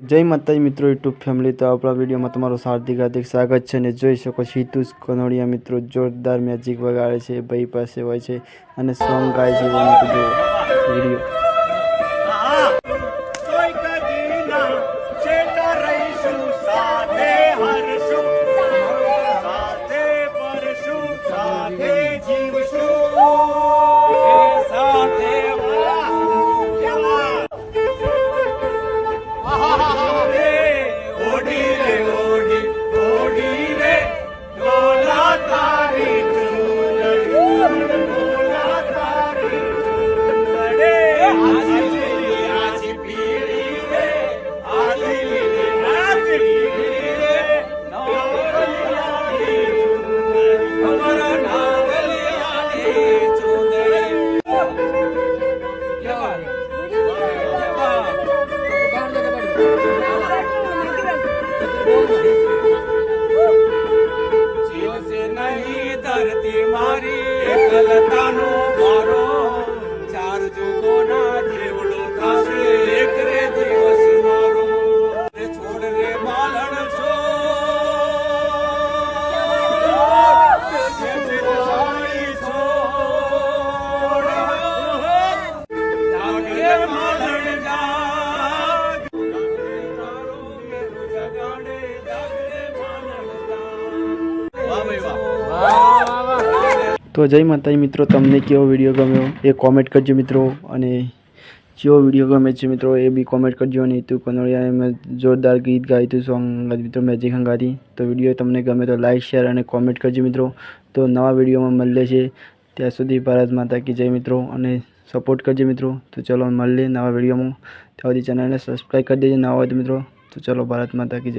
જય માતાજી મિત્રો, યુટ્યુબ ફેમિલી. તો આપણા વિડીયોમાં તમારું હાર્દિક હાર્દિક સ્વાગત છે અને જોઈ શકો છો, હિતુસ કનોડિયા મિત્રો જોરદાર મેજિક વગાડે છે, ભાઈ પાસે હોય છે અને સોંગ ગાય છે વીડિયો. તો જય માતાજી મિત્રો, તમને કેવો વીડિયો ગમ્યો? એ કોમેન્ટ કરજો મિત્રો, અને જેવો વીડિયો ગમે છે મિત્રો, એ બી કોમેન્ટ કરજો. અને તું કનોડિયાએ મેં જોરદાર ગીત ગાયું હતું સોંગ મિત્રો મેજિક હંગાતી તો વીડિયો તમને ગમે તો લાઈક શેર અને કોમેન્ટ કરજો મિત્રો. તો નવા વિડીયોમાં મળીએ છે ત્યાં સુધી ભારત માતા કી જય મિત્રો, અને સપોર્ટ કરજો મિત્રો. તો ચલો મળીએ નવા વિડીયોમાં ત્યાં સુધી ચેનલને સબસ્ક્રાઈબ કરી દેજો, નવા હોય મિત્રો. તો ચલો ભારત માતા કી જય.